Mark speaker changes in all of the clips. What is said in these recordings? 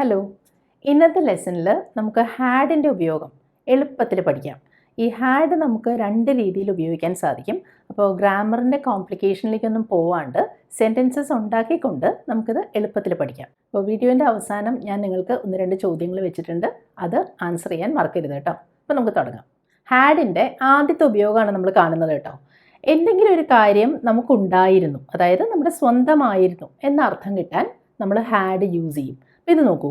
Speaker 1: Hello ഇന്നത്തെ ലെസണിൽ നമുക്ക് ഹാഡിന്റെ ഉപയോഗം എളുപ്പത്തിൽ പഠിക്കാം. ഈ ഹാഡ് നമുക്ക് രണ്ട് രീതിയിൽ ഉപയോഗിക്കാൻ സാധിക്കും. അപ്പോൾ ഗ്രാമറിന്റെ കോംപ്ലിക്കേഷനിലേക്കൊന്നും പോവാണ്ട് സെന്റൻസസ് ഉണ്ടാക്കിക്കൊണ്ട് നമുക്കിത് എളുപ്പത്തിൽ പഠിക്കാം. അപ്പോൾ വീഡിയോന്റെ അവസാനം ഞാൻ നിങ്ങൾക്ക് ഒന്ന് രണ്ട് ചോദ്യങ്ങൾ വെച്ചിട്ടുണ്ട്. അത് ആൻസർ ചെയ്യാൻ മറക്കരുത് കേട്ടോ. അപ്പോൾ നമുക്ക് തുടങ്ങാം. ഹാഡിന്റെ ആദ്യത്തെ ഉപയോഗമാണ് നമ്മൾ കാണുന്നത് കേട്ടോ. എന്തെങ്കിലും ഒരു കാര്യം നമുക്കുണ്ടായിരുന്നു. അതായത് നമ്മുടെ സ്വന്തമായിരുന്നു എന്ന അർത്ഥം കിട്ടാൻ നമ്മൾ ഹാഡ് യൂസ് ചെയ്യും. ഇത് നോക്കൂ.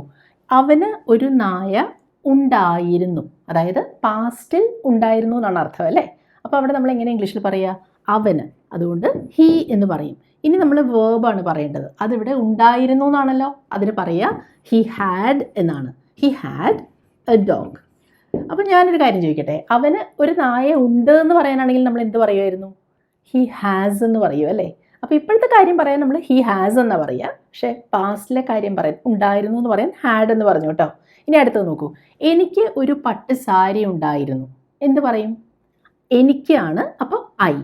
Speaker 1: അവന് ഒരു നായ ഉണ്ടായിരുന്നു. അതായത് പാസ്റ്റിൽ ഉണ്ടായിരുന്നു എന്നാണ് അർത്ഥം അല്ലേ? അപ്പോൾ അവിടെ നമ്മൾ എങ്ങനെ ഇംഗ്ലീഷിൽ പറയുക അവന്. അതുകൊണ്ട് ഹീ എന്ന് പറയും. ഇനി നമ്മൾ വേർബാണ് പറയേണ്ടത്. അതിവിടെ ഉണ്ടായിരുന്നു എന്നാണല്ലോ. അതിന് പറയുക ഹി ഹാഡ് എന്നാണ്. ഹി ഹാഡ് എ ഡോഗ് അപ്പോൾ ഞാനൊരു കാര്യം ചോദിക്കട്ടെ. അവന് ഒരു നായ ഉണ്ട് എന്ന് പറയാനാണെങ്കിൽ നമ്മൾ എന്ത് പറയുമായിരുന്നു? ഹി ഹാസ് എന്ന് പറയും അല്ലേ? അപ്പോൾ ഇപ്പോഴത്തെ കാര്യം പറയാൻ നമ്മൾ ഹി ഹാസ് എന്ന് പറയുക പക്ഷേ പാസ്റ്റിലെ കാര്യം പറയാൻ ഉണ്ടായിരുന്നു എന്ന് പറയാൻ ഹാഡ് എന്ന് പറഞ്ഞു കേട്ടോ ഇനി അടുത്തത് നോക്കൂ. എനിക്ക് ഒരു പട്ട് സാരി ഉണ്ടായിരുന്നു. എന്ത് പറയും? എനിക്കാണ് അപ്പോൾ ഐ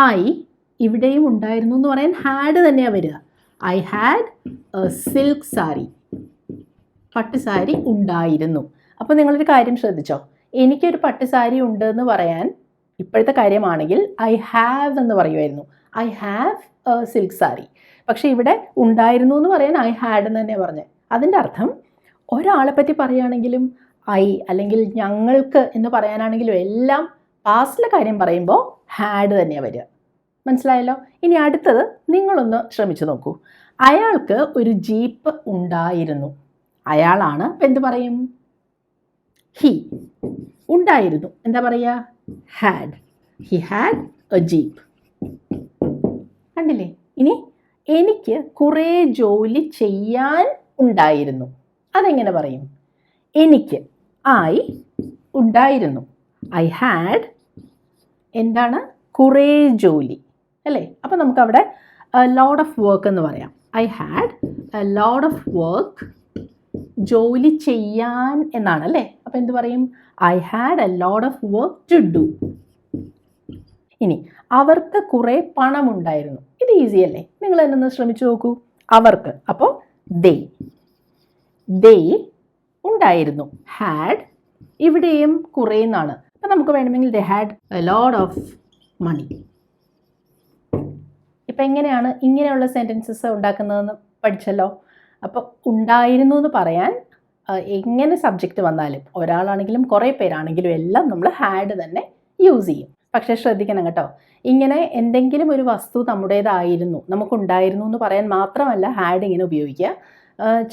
Speaker 1: ഐ ഇവിടെയും ഉണ്ടായിരുന്നു എന്ന് പറയാൻ ഹാഡ് തന്നെയാണ് വരിക. I had a silk sari. പട്ട് സാരി ഉണ്ടായിരുന്നു. അപ്പോൾ നിങ്ങളൊരു കാര്യം ശ്രദ്ധിച്ചോ. എനിക്കൊരു പട്ട് സാരി ഉണ്ട് എന്ന് പറയാൻ ഇപ്പോഴത്തെ കാര്യമാണെങ്കിൽ ഐ ഹാവ് എന്ന് പറയുമായിരുന്നു. ഐ ഹാവ് സിൽക്ക് സാരി പക്ഷേ ഇവിടെ ഉണ്ടായിരുന്നു എന്ന് പറയാൻ ഐ ഹാഡ് എന്ന് തന്നെ പറഞ്ഞത് അതിന്റെ അർത്ഥം ഒരാളെ പറ്റി പറയുകയാണെങ്കിലും ഐ അല്ലെങ്കിൽ ഞങ്ങൾക്ക് എന്ന് പറയാനാണെങ്കിലും എല്ലാം പാസ്റ്റിലെ കാര്യം പറയുമ്പോൾ ഹാഡ് തന്നെയാണ് വരിക. മനസ്സിലായല്ലോ? ഇനി അടുത്തത് നിങ്ങളൊന്ന് ശ്രമിച്ചു നോക്കൂ. അയാൾക്ക് ഒരു ജീപ്പ് ഉണ്ടായിരുന്നു. അയാളാണ് എന്ത് പറയും? ഹി ഉണ്ടായിരുന്നു. എന്താ പറയുക? Had he had a jeep കണ്ടില്ലേ? ഇനി എനിക്ക് കുറേ ജോലി ചെയ്യാൻ ഉണ്ടായിരുന്നു. അതെങ്ങനെ പറയും? എനിക്ക് ഐ ഉണ്ടായിരുന്നു. ഐ ഹാഡ് എന്താണ്? കുറേ ജോലി. അല്ലേ? അപ്പോൾ നമുക്കവിടെ ലോഡ് ഓഫ് വർക്ക് എന്ന് പറയാം. I had a load of work ജോലി ചെയ്യാൻ എന്നാണ് അല്ലേ അപ്പോൾ എന്ത് പറയും? I had a load of work to do ഇനി അവർക്ക് കുറേ പണമുണ്ടായിരുന്നു. ഇത് ഈസി അല്ലേ? നിങ്ങൾ എന്നൊന്ന് ശ്രമിച്ചു നോക്കൂ. അവർക്ക് അപ്പോൾ ദേ ദേ ഉണ്ടായിരുന്നു. ഹാഡ് ഇവിടെയും കുറേ എന്നാണ് അപ്പം നമുക്ക് വേണമെങ്കിൽ they had a load of money ഇപ്പം എങ്ങനെയാണ് ഇങ്ങനെയുള്ള സെന്റൻസസ് ഉണ്ടാക്കുന്നതെന്ന് പഠിച്ചല്ലോ? അപ്പോൾ ഉണ്ടായിരുന്നു എന്ന് പറയാൻ എങ്ങനെ സബ്ജക്റ്റ് വന്നാലും ഒരാളാണെങ്കിലും കുറേ പേരാണെങ്കിലും എല്ലാം നമ്മൾ ഹാഡ് തന്നെ യൂസ് ചെയ്യും. പക്ഷേ ശ്രദ്ധിക്കണം കേട്ടോ. ഇങ്ങനെ എന്തെങ്കിലും ഒരു വസ്തു നമ്മുടേതായിരുന്നു നമുക്കുണ്ടായിരുന്നു എന്ന് പറയാൻ മാത്രമല്ല ഹാഡ് ഇങ്ങനെ ഉപയോഗിക്കുക.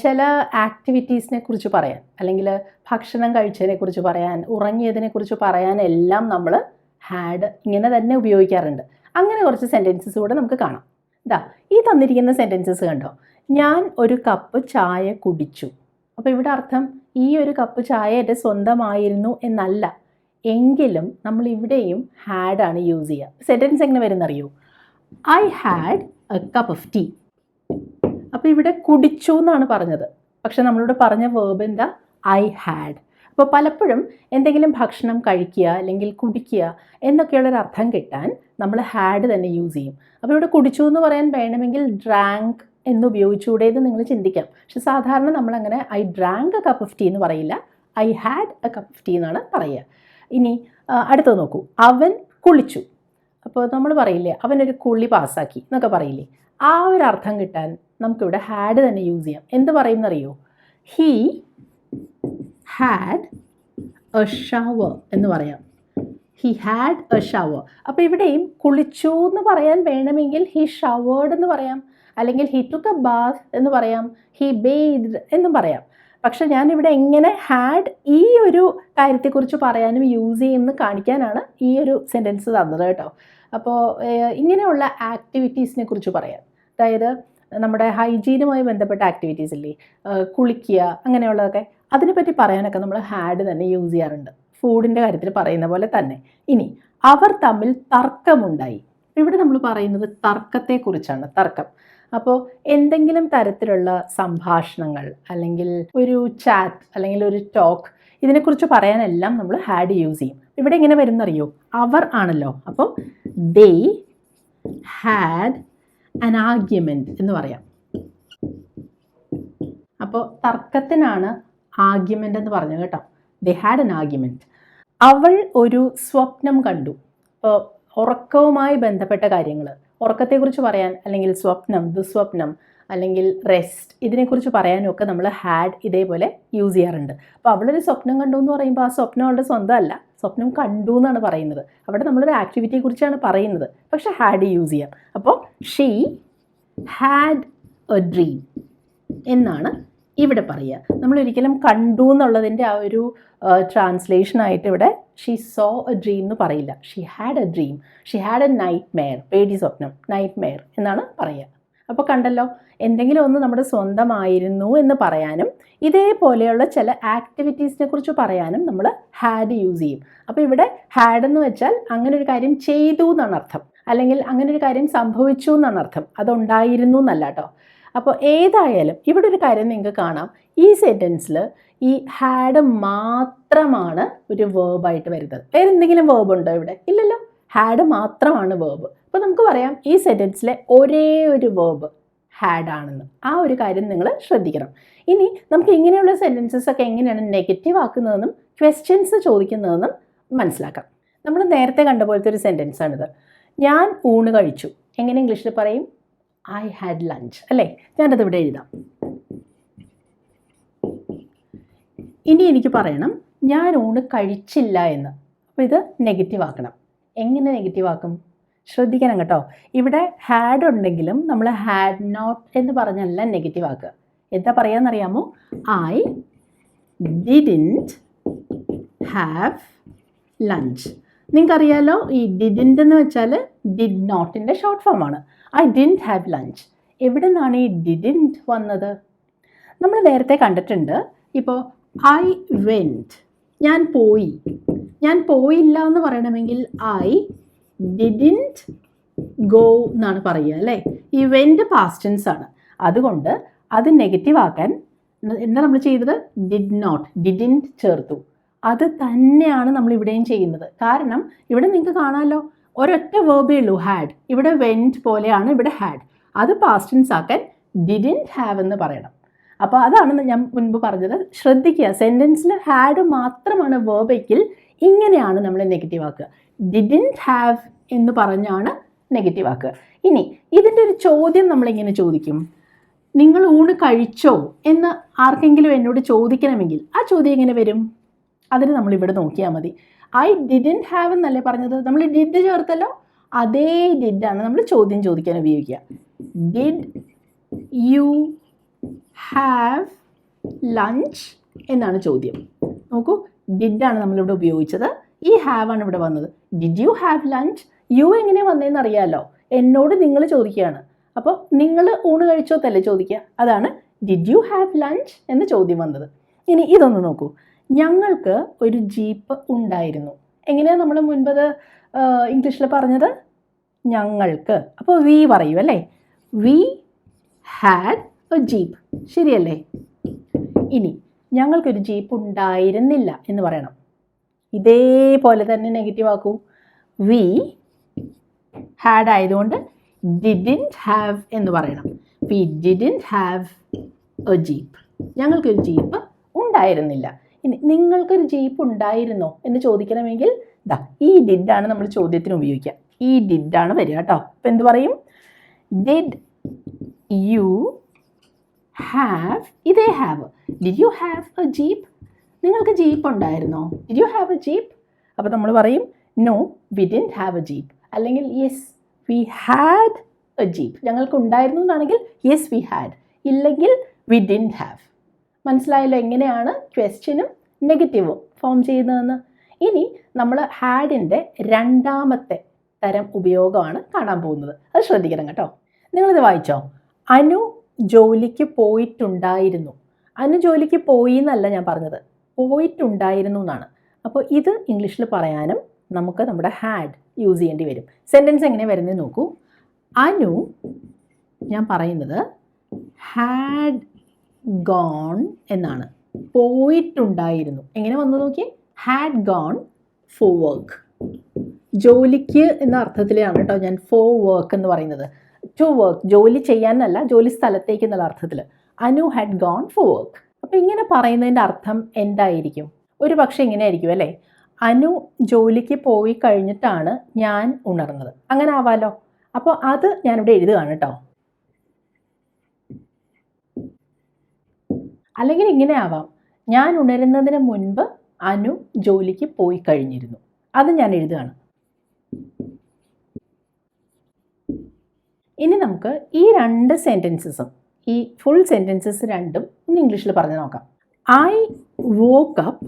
Speaker 1: ചില ആക്ടിവിറ്റീസിനെ കുറിച്ച് പറയാൻ അല്ലെങ്കിൽ ഭക്ഷണം കഴിച്ചതിനെ കുറിച്ച് പറയാൻ ഉറങ്ങിയതിനെ കുറിച്ച് പറയാൻ എല്ലാം നമ്മൾ ഹാഡ് ഇങ്ങനെ തന്നെ ഉപയോഗിക്കാറുണ്ട്. അങ്ങനെ കുറച്ച് സെന്റൻസസ് കൂടെ നമുക്ക് കാണാം. ഇതാ ഈ തന്നിരിക്കുന്ന സെന്റൻസസ് കണ്ടോ? ഞാൻ ഒരു കപ്പ് ചായ കുടിച്ചു. അപ്പോൾ ഇവിടെ അർത്ഥം ഈ ഒരു കപ്പ് ചായ എന്റെ സ്വന്തമായിരുന്നു എന്നല്ല. എങ്കിലും നമ്മൾ ഇവിടെയും ഹാഡ് ആണ് യൂസ് ചെയ്യുക. സെന്റൻസ് എങ്ങനെ വരുന്നറിയോ? I had a cup of tea അപ്പോൾ ഇവിടെ കുടിച്ചു എന്നാണ് പറഞ്ഞത്. പക്ഷെ നമ്മളിവിടെ പറഞ്ഞ വേർബ് എന്താ? ഐ ഹാഡ് അപ്പോൾ പലപ്പോഴും എന്തെങ്കിലും ഭക്ഷണം കഴിക്കുക അല്ലെങ്കിൽ കുടിക്കുക എന്നൊക്കെയുള്ളൊരു അർത്ഥം കിട്ടാൻ നമ്മൾ ഹാഡ് തന്നെ യൂസ് ചെയ്യും. അപ്പോൾ ഇവിടെ കുടിച്ചു എന്ന് പറയാൻ വേണമെങ്കിൽ ഡ്രാങ്ക് എന്ന് ഉപയോഗിച്ചുകൂടെ എന്ന് നിങ്ങൾ ചിന്തിക്കാം. പക്ഷെ സാധാരണ നമ്മളങ്ങനെ I drank a cup of tea എന്ന് പറയില്ല. I had a cup of tea എന്നാണ് പറയുക. ഇനി അടുത്തത് നോക്കൂ. അവൻ കുളിച്ചു. അപ്പോൾ നമ്മൾ പറയില്ലേ അവനൊരു കുളി പാസ്സാക്കി എന്നൊക്കെ പറയില്ലേ. ആ ഒരു അർത്ഥം കിട്ടാൻ നമുക്കിവിടെ ഹാഡ് തന്നെ യൂസ് ചെയ്യാം. എന്ത് പറയുന്നറിയോ? ഹീ ഹാഡ് എ ഷവർ എന്ന് പറയാം. He had a shower. അപ്പോൾ ഇവിടെയും കുളിച്ചു എന്ന് പറയാൻ വേണമെങ്കിൽ ഹി ഷവേർഡ് എന്ന് പറയാം. അല്ലെങ്കിൽ ഹി ടുക്ക് എ ബാസ് എന്ന് പറയാം ഹി ബെയ്ഡ് എന്നും പറയാം. പക്ഷെ ഞാനിവിടെ എങ്ങനെ ഹാഡ് ഈ ഒരു കാര്യത്തെക്കുറിച്ച് പറയാനും യൂസ് ചെയ്യുമെന്ന് കാണിക്കാനാണ് ഈ ഒരു സെന്റൻസ് തന്നത് കേട്ടോ. അപ്പോൾ ഇങ്ങനെയുള്ള ആക്ടിവിറ്റീസിനെ കുറിച്ച് പറയാം. അതായത് നമ്മുടെ ഹൈജീനുമായി ബന്ധപ്പെട്ട ആക്ടിവിറ്റീസ് ഇല്ലേ? കുളിക്കുക അങ്ങനെയുള്ളതൊക്കെ. അതിനെപ്പറ്റി പറയാനൊക്കെ നമ്മൾ ഹാഡ് തന്നെ യൂസ് ചെയ്യാറുണ്ട്. ഫുഡിന്റെ കാര്യത്തിൽ പറയുന്ന പോലെ തന്നെ. ഇനി അവർ തമ്മിൽ തർക്കമുണ്ടായി. ഇവിടെ നമ്മൾ പറയുന്നത് തർക്കത്തെക്കുറിച്ചാണ് തർക്കം. അപ്പോൾ എന്തെങ്കിലും തരത്തിലുള്ള സംഭാഷണങ്ങൾ അല്ലെങ്കിൽ ഒരു ചാറ്റ് അല്ലെങ്കിൽ ഒരു ടോക്ക് ഇതിനെക്കുറിച്ച് പറയാനെല്ലാം നമ്മൾ ഹാഡ് യൂസ് ചെയ്യും. ഇവിടെ എങ്ങനെ വരുന്നറിയോ? അവർ ആണല്ലോ. അപ്പോൾ ദേ ഹാഡ് അൻ ആർഗ്യുമെന്റ് എന്ന് പറയാം. അപ്പോൾ തർക്കത്തിനാണ് ആർഗ്യുമെന്റ് എന്ന് പറഞ്ഞു കേട്ടോ. ദേ ഹാഡ് എൻ ആർഗ്യുമെന്റ് അവൾ ഒരു സ്വപ്നം കണ്ടു. ഇപ്പോൾ ഉറക്കവുമായി ബന്ധപ്പെട്ട കാര്യങ്ങൾ ഉറക്കത്തെക്കുറിച്ച് പറയാൻ അല്ലെങ്കിൽ സ്വപ്നം ദുസ്വപ്നം അല്ലെങ്കിൽ റെസ്റ്റ് ഇതിനെക്കുറിച്ച് പറയാനൊക്കെ നമ്മൾ ഹാഡ് ഇതേപോലെ യൂസ് ചെയ്യാറുണ്ട്. അപ്പോൾ അവളൊരു സ്വപ്നം കണ്ടു എന്ന് പറയുമ്പോൾ ആ സ്വപ്നം അവളുടെ സ്വന്തമല്ല. സ്വപ്നം കണ്ടു എന്നാണ് പറയുന്നത്. അവിടെ നമ്മളൊരു ആക്ടിവിറ്റിയെക്കുറിച്ചാണ് പറയുന്നത്. പക്ഷേ ഹാഡ് യൂസ് ചെയ്യാം. അപ്പോൾ ഷീ ഹാഡ് എ ഡ്രീം എന്നാണ് ഇവിടെ പറയുക. നമ്മൾ ഒരിക്കലും കണ്ടു എന്നുള്ളതിന്റെ ആ ഒരു ട്രാൻസ്ലേഷനായിട്ട് ഇവിടെ ഷീ സോ എ ഡ്രീം എന്ന് പറയില്ല. She had a dream she had a nightmare പേടി സ്വപ്നം. നൈറ്റ് മെയർ എന്നാണ് പറയുക. അപ്പോൾ കണ്ടല്ലോ എന്തെങ്കിലും ഒന്ന് നമ്മുടെ സ്വന്തമായിരുന്നു എന്ന് പറയാനും ഇതേപോലെയുള്ള ചില ആക്ടിവിറ്റീസിനെ കുറിച്ച് പറയാനും നമ്മൾ ഹാഡ് യൂസ് ചെയ്യും. അപ്പോൾ ഇവിടെ ഹാഡ് എന്ന് വെച്ചാൽ അങ്ങനെ ഒരു കാര്യം ചെയ്തു എന്നാണ് അർത്ഥം. അല്ലെങ്കിൽ അങ്ങനെ ഒരു കാര്യം സംഭവിച്ചു എന്നാണ് അർത്ഥം. അതുണ്ടായിരുന്നു എന്നല്ല കേട്ടോ. അപ്പോൾ ഏതായാലും ഇവിടെ ഒരു കാര്യം നിങ്ങൾക്ക് കാണാം. ഈ സെന്റൻസിൽ ഈ ഹാഡ് മാത്രമാണ് ഒരു വേർബായിട്ട് വരുന്നത്. വേറെ എന്തെങ്കിലും വേർബ് ഉണ്ടോ ഇവിടെ? ഇല്ലല്ലോ. ഹാഡ് മാത്രമാണ് വേർബ് അപ്പോൾ നമുക്ക് പറയാം ഈ സെന്റൻസിലെ ഒരേ ഒരു വേർബ് ഹാഡ് ആണെന്ന്. ആ ഒരു കാര്യം നിങ്ങൾ ശ്രദ്ധിക്കണം. ഇനി നമുക്ക് ഇങ്ങനെയുള്ള സെന്റൻസസ് ഒക്കെ എങ്ങനെയാണ് നെഗറ്റീവ് ആക്കുന്നതെന്നും ക്വസ്റ്റ്യൻസ് ചോദിക്കുന്നതെന്നും മനസ്സിലാക്കാം. നമ്മൾ നേരത്തെ കണ്ട പോലത്തെ ഒരു സെന്റൻസ് ആണിത്. ഞാൻ ഊണ് കഴിച്ചു. എങ്ങനെ ഇംഗ്ലീഷിൽ പറയും? ഐ ഹാഡ് ലഞ്ച് അല്ലേ? ഞാനത് ഇവിടെ എഴുതാം. ഇനി എനിക്ക് പറയണം ഞാൻ ഊണ് കഴിച്ചില്ല എന്ന്. അപ്പോൾ ഇത് നെഗറ്റീവ് ആക്കണം. എങ്ങനെ നെഗറ്റീവ് ആക്കും? ശ്രദ്ധിക്കണം കേട്ടോ. ഇവിടെ ഹാഡ് ഉണ്ടെങ്കിലും നമ്മൾ ഹാഡ് നോട്ട് എന്ന് പറഞ്ഞല്ല നെഗറ്റീവ് ആക്കുക. എന്താ പറയാന്നറിയാമോ? ഐ ഡിഡിന്റ് ഹാവ് ലഞ്ച് നിങ്ങൾക്കറിയാലോ ഈ ഡിഡിന്റ് എന്ന് വെച്ചാൽ ഡിഡ് നോട്ടിന്റെ ഷോർട്ട് ഫോമാണ് ഐ ഡിന്റ് ഹാവ് ലഞ്ച് എവിടെ നിന്നാണ് ഈ ഡിഡിന്റ് വന്നത്? നമ്മൾ നേരത്തെ കണ്ടിട്ടുണ്ട്. ഇപ്പോൾ ഐ വെന്റ് ഞാൻ പോയി. ഞാൻ പോയില്ല എന്ന് പറയണമെങ്കിൽ ഐ ഡിഡിന്റ് ഗോ എന്നാണ് പറയുക അല്ലേ? ഈ വെന്റ് പാസ്റ്റൻസ് ആണ്. അതുകൊണ്ട് അത് നെഗറ്റീവ് ആക്കാൻ എന്താ നമ്മൾ ചെയ്തത്? ഡിഡ് നോട്ട് ഡിഡിന്റ് ചേർത്തു. അത് തന്നെയാണ് നമ്മൾ ഇവിടെയും ചെയ്യുന്നത്. കാരണം ഇവിടെ നിങ്ങൾക്ക് കാണാമല്ലോ ഒരൊറ്റ വേർബേ ഉള്ളൂ ഹാഡ് ഇവിടെ വെന്റ് പോലെയാണ് ഇവിടെ ഹാഡ് അത് പാസ്റ്റൻസ് ആക്കാൻ ഡിഡിന്റ് ഹാവ് എന്ന് പറയണം. അപ്പോൾ അതാണ് ഞാൻ മുൻപ് പറഞ്ഞത്. ശ്രദ്ധിക്കുക സെന്റൻസിൽ ഹാഡ് മാത്രമാണ് വേർബെങ്കിൽ ഇങ്ങനെയാണ് നമ്മൾ നെഗറ്റീവ് ആക്കുക. ഡിഡിന്റ് ഹാവ് എന്ന് പറഞ്ഞാണ് നെഗറ്റീവ് ആക്കുക. ഇനി ഇതിന്റെ ഒരു ചോദ്യം നമ്മളിങ്ങനെ ചോദിക്കും. നിങ്ങൾ ഊണ് കഴിച്ചോ എന്ന് ആർക്കെങ്കിലും എന്നോട് ചോദിക്കണമെങ്കിൽ ആ ചോദ്യം എങ്ങനെ വരും? അതിന് നമ്മളിവിടെ നോക്കിയാൽ മതി. ഐ ഡിഡിന്റ് ഹാവ് എന്നല്ലേ പറഞ്ഞത്? നമ്മൾ ഡിഡ് ചേർത്തല്ലോ? അതേ ഡിഡാണ് നമ്മൾ ചോദ്യം ചോദിക്കാൻ ഉപയോഗിക്കുക. ഡിഡ് യു ഹാവ് ലഞ്ച് എന്നാണ് ചോദ്യം. നോക്കൂ ഡിഡാണ് നമ്മളിവിടെ ഉപയോഗിച്ചത്. ഈ ഹാവ് ആണ് ഇവിടെ വന്നത്. Did you have lunch you എങ്ങനെ വന്നതെന്ന് അറിയാമല്ലോ എന്നോട് നിങ്ങൾ ചോദിക്കുകയാണ്. അപ്പോൾ നിങ്ങൾ ഊണ് കഴിച്ചോ തല്ലേ ചോദിക്കുക? അതാണ് ഡിഡ് യു ഹാവ് ലഞ്ച് എന്ന ചോദ്യം വന്നത്. ഇനി ഇതൊന്ന് നോക്കൂ. ഞങ്ങൾക്ക് ഒരു ജീപ്പ് ഉണ്ടായിരുന്നു. എങ്ങനെയാണ് നമ്മൾ മുൻപത് ഇംഗ്ലീഷിൽ പറഞ്ഞത്? ഞങ്ങൾക്ക്. അപ്പോൾ വി പറയൂ അല്ലേ? We had a jeep. ശരിയല്ലേ? ഇനി ഞങ്ങൾക്കൊരു ജീപ്പ് ഉണ്ടായിരുന്നില്ല എന്ന് പറയണം. ഇതേപോലെ തന്നെ നെഗറ്റീവ് ആക്കൂ. വി ഹാഡ് ആയതുകൊണ്ട് ഡിഡിന്റ് ഹാവ് എന്ന് പറയണം. We didn't have a jeep. ഞങ്ങൾക്കൊരു ജീപ്പ് ഉണ്ടായിരുന്നില്ല. ഇനി നിങ്ങൾക്കൊരു ജീപ്പ് ഉണ്ടായിരുന്നോ എന്ന് ചോദിക്കണമെങ്കിൽ ദാ ഈ ഡിഡാണ് നമ്മൾ ചോദ്യത്തിന് ഉപയോഗിക്കുക. ഈ ഡിഡാണ് വരിക കേട്ടോ. അപ്പം എന്ത് പറയും? ഡിഡ് യു ഹാവ് ഇതേ have did you have a jeep നിങ്ങൾക്ക് ജീപ്പ് ഉണ്ടായിരുന്നോ? Did you have a jeep അപ്പോൾ നമ്മൾ പറയും no we didn't have a jeep അല്ലെങ്കിൽ yes we had a jeep ഞങ്ങൾക്ക് ഉണ്ടായിരുന്നു എന്നാണെങ്കിൽ യെസ് വി ഹാഡ് ഇല്ലെങ്കിൽ വി ഡിൻ ഹാവ് മനസ്സിലായല്ലോ എങ്ങനെയാണ് ക്വസ്റ്റ്യനും നെഗറ്റീവും ഫോം ചെയ്യുന്നതെന്ന്. ഇനി നമ്മൾ ഹാഡിന്റെ രണ്ടാമത്തെ തരം ഉപയോഗമാണ് കാണാൻ പോകുന്നത്. അത് ശ്രദ്ധിക്കണം കേട്ടോ. നിങ്ങളിത് വായിച്ചോ? അനു ജോലിക്ക് പോയിട്ടുണ്ടായിരുന്നു. അനു ജോലിക്ക് പോയി എന്നല്ല ഞാൻ പറഞ്ഞത്. പോയിട്ടുണ്ടായിരുന്നു എന്നാണ്. അപ്പോൾ ഇത് ഇംഗ്ലീഷിൽ പറയാനും നമുക്ക് നമ്മുടെ ഹാഡ് യൂസ് ചെയ്യേണ്ടി വരും. സെന്റൻസ് എങ്ങനെ വരുന്നത് നോക്കൂ. അനു ഞാൻ പറയുന്നത് ഹാഡ് ഗോൺ എന്നാണ്. പോയിട്ടുണ്ടായിരുന്നു. എങ്ങനെ വന്നു നോക്കി ഹാഡ് ഗോൺ ഫോർ വർക്ക് ജോലിക്ക് എന്ന അർത്ഥത്തിലാണ് കേട്ടോ ഞാൻ ഫോർ വർക്ക് എന്ന് പറയുന്നത്. ടു വർക്ക് ജോലി ചെയ്യാനല്ല ജോലി സ്ഥലത്തേക്ക് എന്നുള്ള അർത്ഥത്തിൽ Anu had gone for work അപ്പോൾ ഇങ്ങനെ പറയുന്നതിന്റെ അർത്ഥം എന്തായിരിക്കും? ഒരു പക്ഷേ ഇങ്ങനെ ആയിരിക്കും അല്ലേ? അനു ജോലിക്ക് പോയി കഴിഞ്ഞിട്ടാണ് ഞാൻ ഉണർന്നത്. അങ്ങനെ ആവാലോ? അപ്പോൾ അത് ഞാനിവിടെ എഴുതുകയാണ് കേട്ടോ. അല്ലെങ്കിൽ ഇങ്ങനെ ആവാം. ഞാൻ ഉണരുന്നതിന് മുൻപ് അനു ജോലിക്ക് പോയി കഴിഞ്ഞിരുന്നു. അത് ഞാൻ എഴുതുകയാണ്. ഇനി നമുക്ക് ഈ രണ്ട് സെന്റൻസസും ഈ ഫുൾ സെന്റൻസസ് രണ്ടും ഒന്ന് ഇംഗ്ലീഷിൽ പറഞ്ഞു നോക്കാം. I woke up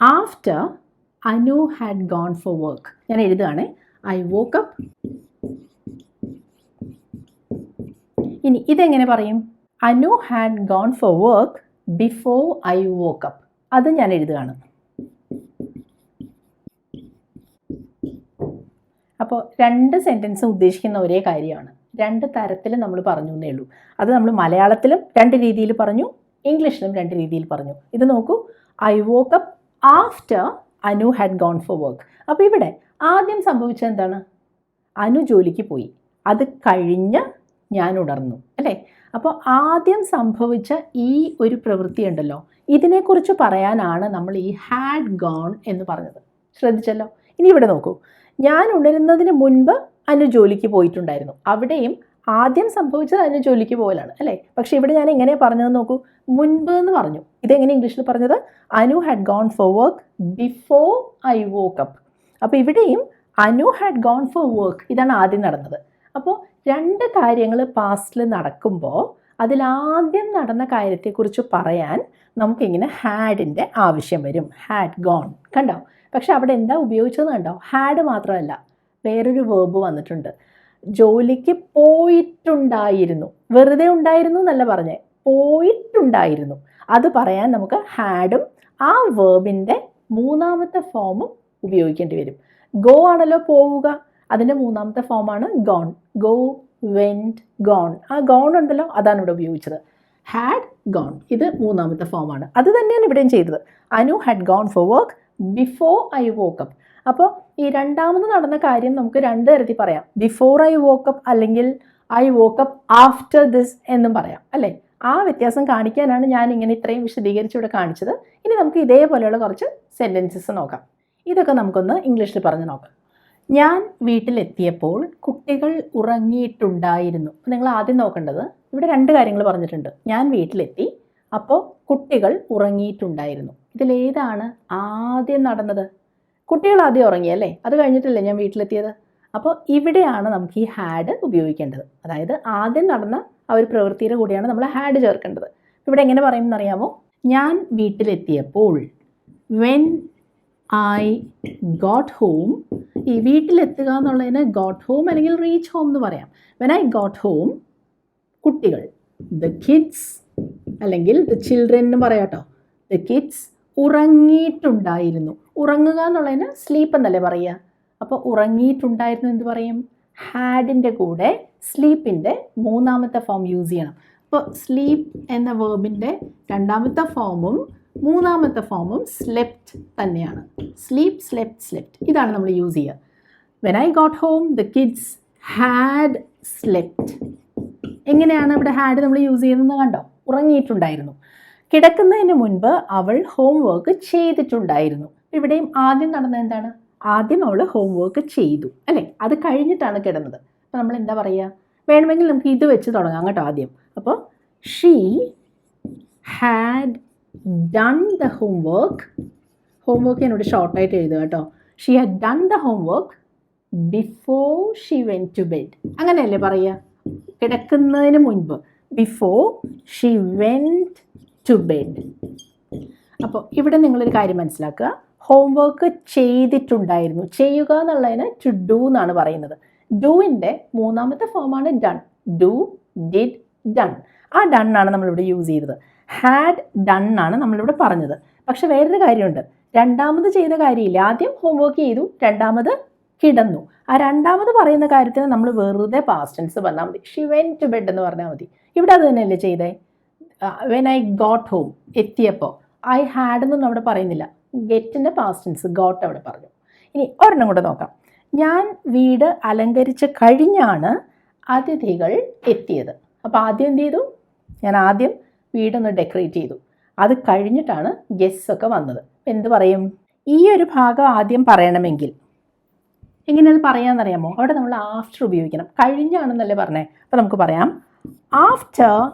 Speaker 1: after Anu had gone for work ഞാൻ എഴുതുകയാണ്. ഐ വോക്ക് അപ്പ് ഇനി ഇതെങ്ങനെ പറയും? Anu had gone for work before I woke up അത് ഞാൻ എഴുതുകയാണ്. അപ്പോൾ രണ്ട് സെന്റൻസും ഉദ്ദേശിക്കുന്ന ഒരേ കാര്യമാണ്. രണ്ട് തരത്തിൽ നമ്മൾ പറഞ്ഞു എന്നേ ഉള്ളൂ. അത് നമ്മൾ മലയാളത്തിലും രണ്ട് രീതിയിൽ പറഞ്ഞു ഇംഗ്ലീഷിലും രണ്ട് രീതിയിൽ പറഞ്ഞു. ഇത് നോക്കൂ. I woke up after Anu had gone for work അപ്പോൾ ഇവിടെ ആദ്യം സംഭവിച്ചത് എന്താണ്? അനു ജോലിക്ക് പോയി. അത് കഴിഞ്ഞ് ഞാൻ ഉണർന്നു. അല്ലേ? അപ്പോൾ ആദ്യം സംഭവിച്ച ഈ ഒരു പ്രവൃത്തി ഉണ്ടല്ലോ ഇതിനെക്കുറിച്ച് പറയാനാണ് നമ്മൾ ഈ ഹാഡ് ഗോൺ എന്ന് പറഞ്ഞത്. ശ്രദ്ധിച്ചല്ലോ? ഇനി ഇവിടെ നോക്കൂ. ഞാൻ ഉണരുന്നതിന് മുൻപ് അനു ജോലിക്ക് പോയിട്ടുണ്ടായിരുന്നു. അവിടെയും ആദ്യം സംഭവിച്ചത് അനു ജോലിക്ക് പോകലാണ് അല്ലേ? പക്ഷേ ഇവിടെ ഞാൻ എങ്ങനെ പറഞ്ഞതെന്ന് നോക്കൂ. മുൻപ് എന്ന് പറഞ്ഞു. ഇതെങ്ങനെ ഇംഗ്ലീഷിൽ പറഞ്ഞത്? Anu had gone for work before I woke up അപ്പോൾ ഇവിടെയും Anu had gone for work ഇതാണ് ആദ്യം നടന്നത്. അപ്പോൾ രണ്ട് കാര്യങ്ങൾ പാസ്റ്റിൽ നടക്കുമ്പോൾ അതിലാദ്യം നടന്ന കാര്യത്തെക്കുറിച്ച് പറയാൻ നമുക്കിങ്ങനെ ഹാഡിന്റെ ആവശ്യം വരും. ഹാഡ് ഗോൺ കണ്ടോ? പക്ഷെ അവിടെ എന്താ ഉപയോഗിച്ചത് കണ്ടോ? ഹാഡ് മാത്രമല്ല വേറൊരു വേർബ് വന്നിട്ടുണ്ട്. ജോലിക്ക് പോയിട്ടുണ്ടായിരുന്നു. വെറുതെ ഉണ്ടായിരുന്നു എന്നല്ല പറഞ്ഞേ പോയിട്ടുണ്ടായിരുന്നു. അത് പറയാൻ നമുക്ക് ഹാഡും ആ വേർബിന്റെ മൂന്നാമത്തെ ഫോമും ഉപയോഗിക്കേണ്ടി വരും. ഗോ ആണല്ലോ പോവുക. അതിന്റെ മൂന്നാമത്തെ ഫോമാണ് ഗോൺ ഗോ വെന്റ് ഗോൺ ആ ഗോൺ ഉണ്ടല്ലോ അതാണ് ഇവിടെ ഉപയോഗിച്ചത്. ഹാഡ് ഗോൺ ഇത് മൂന്നാമത്തെ ഫോമാണ് അത് തന്നെയാണ് ഇവിടെയും ചെയ്തത്. Anu had gone for work before I woke up അപ്പോൾ ഈ രണ്ടാമത് നടന്ന കാര്യം നമുക്ക് രണ്ട് തരത്തിൽ പറയാം. ബിഫോർ ഐ വോക്കപ്പ് അല്ലെങ്കിൽ I woke up after this എന്നും പറയാം. അല്ലേ? ആ വ്യത്യാസം കാണിക്കാനാണ് ഞാൻ ഇങ്ങനെ ഇത്രയും വിശദീകരിച്ച് ഇവിടെ കാണിച്ചത്. ഇനി നമുക്ക് ഇതേപോലെയുള്ള കുറച്ച് സെന്റൻസസ് നോക്കാം. ഇതൊക്കെ നമുക്കൊന്ന് ഇംഗ്ലീഷിൽ പറഞ്ഞ് നോക്കാം. ഞാൻ വീട്ടിലെത്തിയപ്പോൾ കുട്ടികൾ ഉറങ്ങിയിട്ടുണ്ടായിരുന്നു. നിങ്ങൾ ആദ്യം നോക്കേണ്ടത് ഇവിടെ രണ്ട് കാര്യങ്ങൾ പറഞ്ഞിട്ടുണ്ട്. ഞാൻ വീട്ടിലെത്തി അപ്പോൾ കുട്ടികൾ ഉറങ്ങിയിട്ടുണ്ടായിരുന്നു. ഇതിലേതാണ് ആദ്യം നടന്നത്? കുട്ടികൾ ആദ്യം ഉറങ്ങിയല്ലേ അത് കഴിഞ്ഞിട്ടല്ലേ ഞാൻ വീട്ടിലെത്തിയത്? അപ്പോൾ ഇവിടെയാണ് നമുക്ക് ഈ ഹാഡ് ഉപയോഗിക്കേണ്ടത്. അതായത് ആദ്യം നടന്ന ആ ഒരു പ്രവൃത്തിയുടെ കൂടിയാണ് നമ്മൾ ഹാഡ് ചേർക്കേണ്ടത്. ഇവിടെ എങ്ങനെ പറയുമെന്ന് അറിയാമോ ഞാൻ വീട്ടിലെത്തിയപ്പോൾ വെൻ ഐ ഗോട്ട് ഹോം ഈ വീട്ടിലെത്തുക എന്നുള്ളതിന് ഗോട്ട് ഹോം അല്ലെങ്കിൽ റീച്ച് ഹോം എന്ന് പറയാം. വെൻ ഐ ഗോട്ട് ഹോം കുട്ടികൾ ദ കിഡ്സ് അല്ലെങ്കിൽ ദ ചിൽഡ്രൻ എന്ന് പറയാം കേട്ടോ. ദ കിഡ്സ് ഉറങ്ങിയിട്ടുണ്ടായിരുന്നു. ഉറങ്ങുക എന്നുള്ളതിന് സ്ലീപ്പ് എന്നല്ലേ പറയുക? അപ്പോൾ ഉറങ്ങിയിട്ടുണ്ടായിരുന്നു എന്ത് പറയും? ഹാഡിന്റെ കൂടെ സ്ലീപ്പിന്റെ മൂന്നാമത്തെ ഫോം യൂസ് ചെയ്യണം. അപ്പോൾ സ്ലീപ്പ് എന്ന വേർബിന്റെ രണ്ടാമത്തെ ഫോമും മൂന്നാമത്തെ ഫോമും സ്ലെപ്റ്റ് തന്നെയാണ്. സ്ലീപ്പ് സ്ലെപ്റ്റ് സ്ലെപ്റ്റ് ഇതാണ് നമ്മൾ യൂസ് ചെയ്യുക. When I got home the kids had slept എങ്ങനെയാണ് ഇവിടെ ഹാഡ് നമ്മൾ യൂസ് ചെയ്യുന്നത് കണ്ടോ? ഉറങ്ങിയിട്ടുണ്ടായിരുന്നു. കിടക്കുന്നതിന് മുൻപ് അവൾ ഹോം വർക്ക് ചെയ്തിട്ടുണ്ടായിരുന്നു ഇവിടെയും ആദ്യം നടന്നത് എന്താണ്? ആദ്യം അവൾ ഹോം വർക്ക് ചെയ്തു. അല്ലേ? അത് കഴിഞ്ഞിട്ടാണ് കിടന്നത്. അപ്പോൾ നമ്മൾ എന്താ പറയുക? വേണമെങ്കിൽ നമുക്ക് ഇത് വെച്ച് തുടങ്ങാം കേട്ടോ ആദ്യം. അപ്പോൾ she had done the homework homework എന്നോട് ഷോർട്ടായിട്ട് എഴുതുക കേട്ടോ. She had done the homework before she went to bed അങ്ങനെയല്ലേ പറയുക? കിടക്കുന്നതിന് മുൻപ് before she went to bed അപ്പോൾ ഇവിടെ നിങ്ങളൊരു കാര്യം മനസ്സിലാക്കുക. ഹോംവർക്ക് ചെയ്തിട്ടുണ്ടായിരുന്നു. ചെയ്യുക എന്നുള്ളതിന് ടു ഡു എന്നാണ് പറയുന്നത്. ഡൂവിന്റെ മൂന്നാമത്തെ ഫോമാണ് ഡൺ ഡു ഡിഡ് ഡൺ ആ ഡൺ ആണ് നമ്മളിവിടെ യൂസ് ചെയ്തത്. ഹാഡ് ഡൺ ആണ് നമ്മളിവിടെ പറഞ്ഞത്. പക്ഷെ വേറൊരു കാര്യമുണ്ട്. രണ്ടാമത് ചെയ്ത കാര്യമില്ല. ആദ്യം ഹോംവർക്ക് ചെയ്തു രണ്ടാമത് കിടന്നു. ആ രണ്ടാമത് പറയുന്ന കാര്യത്തിന് നമ്മൾ വെറുതെ പാസ്റ്റൻസ് പറഞ്ഞാൽ മതി. ഷി വെൻ ടു ബെഡ് എന്ന് പറഞ്ഞാൽ മതി. ഇവിടെ അത് തന്നെയല്ലേ ചെയ്തേ? വെൻ ഐ ഗോട്ട് ഹോം എത്തിയപ്പോൾ. ഐ ഹാഡ് എന്നൊന്നും അവിടെ പറയുന്നില്ല. ഗെറ്റിന്റെ പാസ്റ്റൻസ് ഗോട്ട് അവിടെ പറഞ്ഞു. ഇനി ഒരെണ്ണം കൂടെ നോക്കാം. ഞാൻ വീട് അലങ്കരിച്ച് കഴിഞ്ഞാണ് അതിഥികൾ എത്തിയത്. അപ്പോൾ ആദ്യം എന്ത് ചെയ്തു? ഞാൻ ആദ്യം വീടൊന്ന് ഡെക്കറേറ്റ് ചെയ്തു. അത് കഴിഞ്ഞിട്ടാണ് ഗെസ്റ്റ് ഒക്കെ വന്നത്. എന്ത് പറയും? ഈ ഒരു ഭാഗം ആദ്യം പറയണമെങ്കിൽ. എങ്ങനെയത് പറയാമെന്നറിയാമോ അവിടെ നമ്മൾ ആഫ്റ്റർ ഉപയോഗിക്കണം. കഴിഞ്ഞാണെന്നല്ലേ പറഞ്ഞേ. അപ്പോൾ നമുക്ക് പറയാം. After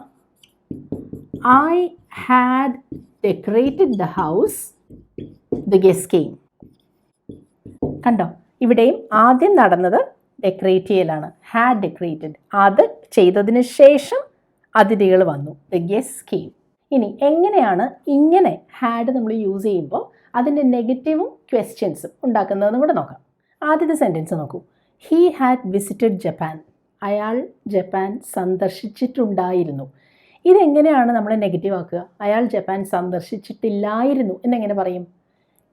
Speaker 1: I had decorated the house the guest came കണ്ടോ? ഇവിടെയും ആദ്യം നടന്നത് ഡെക്കറേറ്റ് ചെയ്യലാണ്. ഹാഡ് ഡെക്കറേറ്റഡ് അത് ചെയ്തതിന് ശേഷം അതിഥികൾ വന്നു. ദ ഗെസ് കെയിം ഇനി എങ്ങനെയാണ് ഇങ്ങനെ ഹാഡ് നമ്മൾ യൂസ് ചെയ്യുമ്പോൾ അതിന്റെ നെഗറ്റീവും ക്വസ്റ്റ്യൻസും ഉണ്ടാക്കുന്നതെന്ന് കൂടെ നോക്കാം. ആദ്യത്തെ സെന്റൻസ് നോക്കൂ. ഹീ ഹാഡ് വിസിറ്റഡ് ജപ്പാൻ അയാൾ ജപ്പാൻ സന്ദർശിച്ചിട്ടുണ്ടായിരുന്നു. ഇതെങ്ങനെയാണ് നമ്മൾ നെഗറ്റീവ് ആക്കുക? അയാൾ ജപ്പാൻ സന്ദർശിച്ചിട്ടില്ലായിരുന്നു എന്നെങ്ങനെ പറയും?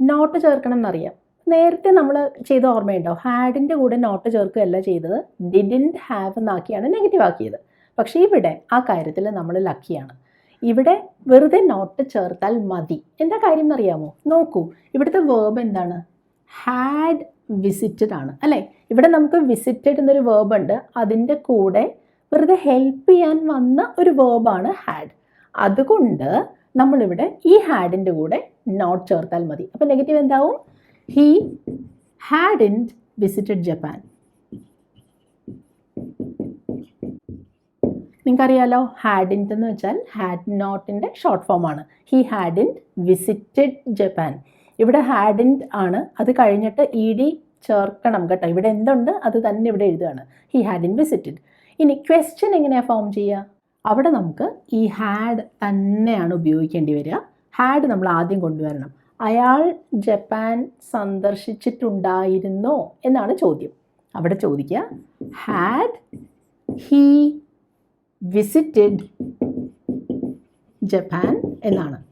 Speaker 1: നോട്ട് ചേർക്കണം എന്നറിയാം. നേരത്തെ നമ്മൾ ചെയ്ത ഓർമ്മയുണ്ടോ? ഹാഡിന്റെ കൂടെ നോട്ട് ചേർക്കുകയല്ല ചെയ്തത്. ഡിഡിന്റ് ഹാവ് എന്നാക്കിയാണ് നെഗറ്റീവ് ആക്കിയത്. പക്ഷേ ഇവിടെ ആ കാര്യത്തിൽ നമ്മൾ ലക്കിയാണ് ഇവിടെ വെറുതെ നോട്ട് ചേർത്താൽ മതി. എന്താ കാര്യം എന്നറിയാമോ? നോക്കൂ ഇവിടുത്തെ വേർബ് എന്താണ്? ഹാഡ് വിസിറ്റഡ് ആണ്. അല്ലേ? ഇവിടെ നമുക്ക് വിസിറ്റഡ് എന്നൊരു വേർബ് ഉണ്ട്. അതിന്റെ കൂടെ വെറുതെ ഹെൽപ്പ് ചെയ്യാൻ വന്ന ഒരു വേർബാണ് ഹാഡ് അതുകൊണ്ട് നമ്മളിവിടെ ഈ ഹാഡിന്റെ കൂടെ നോട്ട് ചേർത്താൽ മതി. അപ്പോൾ നെഗറ്റീവ് എന്താവും? He had in visited Japan നിങ്ങൾക്കറിയാലോ ഹാഡിന്റ് എന്ന് വെച്ചാൽ ഹാഡ് നോട്ടിന്റെ ഷോർട്ട് ഫോമാണ് ഹി ഹാഡിന്റ് വിസിറ്റഡ് ജപ്പാൻ ഇവിടെ ഹാഡിന്റ് ആണ്. അത് കഴിഞ്ഞിട്ട് ഇ ഡി ചേർക്കണം കേട്ടോ. ഇവിടെ എന്തുണ്ട്? അത് തന്നെ ഇവിടെ എഴുതുകയാണ്. ഹി ഹാഡിൻ വിസിറ്റഡ് ഇനി ക്വസ്റ്റ്യൻ എങ്ങനെയാണ് ഫോം ചെയ്യുക? അവിടെ നമുക്ക് ഈ ഹാഡ് തന്നെയാണ് ഉപയോഗിക്കേണ്ടി വരിക. ഹാഡ് നമ്മൾ ആദ്യം കൊണ്ടുവരണം. അയാൾ ജപ്പാൻ സന്ദർശിച്ചിട്ടുണ്ടായിരുന്നോ? എന്നാണ് ചോദ്യം. അവിടെ ചോദിക്കുക. ഹാഡ് ഹീ വിസിറ്റഡ് ജപ്പാൻ എന്നാണ്.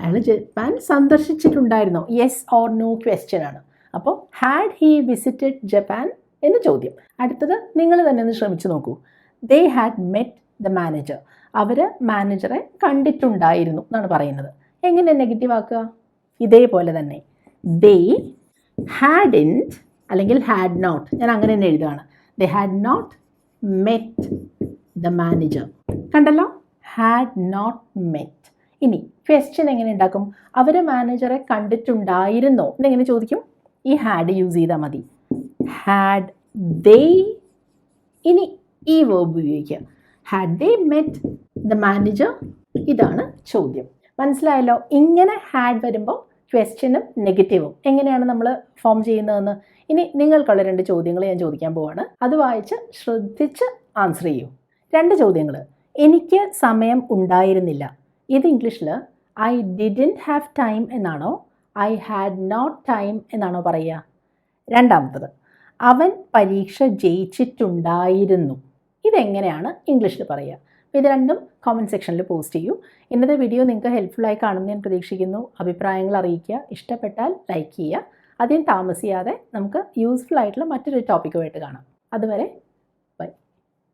Speaker 1: അയാൾ ജപ്പാൻ സന്ദർശിച്ചിട്ടുണ്ടായിരുന്നോ. യെസ് ഓർ നോ ക്വസ്റ്റ്യൻ ആണ്. അപ്പോൾ ഹാഡ് ഹീ വിസിറ്റഡ് ജപ്പാൻ എന്ന ചോദ്യം. അടുത്തത് നിങ്ങൾ തന്നെ ഒന്ന് ശ്രമിച്ചു നോക്കൂ. They had met the manager അവർ മാനേജറെ കണ്ടിട്ടുണ്ടായിരുന്നു എന്നാണ് പറയുന്നത്. എങ്ങനെ നെഗറ്റീവ് ആക്കുക? ഇതേപോലെ തന്നെ. ദേ ഹാഡ് ഇൻ അല്ലെങ്കിൽ ഹാഡ് നോട്ട് ഞാൻ അങ്ങനെ തന്നെ എഴുതുകയാണ് they had not met the manager കണ്ടല്ലോ? ഹാഡ് നോട്ട് മെറ്റ് ഇനി ക്വസ്റ്റ്യൻ എങ്ങനെ ഉണ്ടാക്കും? അവർ മാനേജറെ കണ്ടിട്ടുണ്ടായിരുന്നോ? എന്നെങ്ങനെ ചോദിക്കും? ഈ ഹാഡ് യൂസ് ചെയ്താൽ മതി. ഹാഡ് ദേ ഇനി ഈ വേർബ് ഉപയോഗിക്കുക. Had they met the manager ഇതാണ് ചോദ്യം. മനസ്സിലായല്ലോ? ഇങ്ങനെ ഹാഡ് വരുമ്പോൾ ക്വസ്റ്റ്യനും നെഗറ്റീവും എങ്ങനെയാണ് നമ്മൾ ഫോം ചെയ്യുന്നതെന്ന്? ഇനി നിങ്ങൾക്കുള്ള രണ്ട് ചോദ്യങ്ങൾ ഞാൻ ചോദിക്കാൻ പോവാണ്. അത് വായിച്ച് ശ്രദ്ധിച്ച് ആൻസർ ചെയ്യൂ. രണ്ട് ചോദ്യങ്ങൾ എനിക്ക് സമയം ഉണ്ടായിരുന്നില്ല. ഇത് ഇംഗ്ലീഷിൽ ഐ ഡിഡിന്റ് ഹാവ് ടൈം എന്നാണോ? ഐ ഹാഡ് നോട്ട് ടൈം എന്നാണോ പറയുക? രണ്ടാമത്തത് അവൻ പരീക്ഷ ജയിച്ചിട്ടുണ്ടായിരുന്നു. ഇതെങ്ങനെയാണ് ഇംഗ്ലീഷിൽ പറയുക? ഇത് രണ്ടും കോമന്റ് സെക്ഷനിൽ പോസ്റ്റ് ചെയ്യൂ. ഇന്നത്തെ വീഡിയോ നിങ്ങൾക്ക് ഹെൽപ്ഫുള്ളായി കാണുമെന്ന് ഞാൻ പ്രതീക്ഷിക്കുന്നു. അഭിപ്രായങ്ങൾ അറിയിക്കുക. ഇഷ്ടപ്പെട്ടാൽ ലൈക്ക് ചെയ്യുക. അധികം താമസിയാതെ നമുക്ക് യൂസ്ഫുൾ ആയിട്ടുള്ള മറ്റൊരു ടോപ്പിക്കുമായിട്ട് കാണാം. അതുവരെ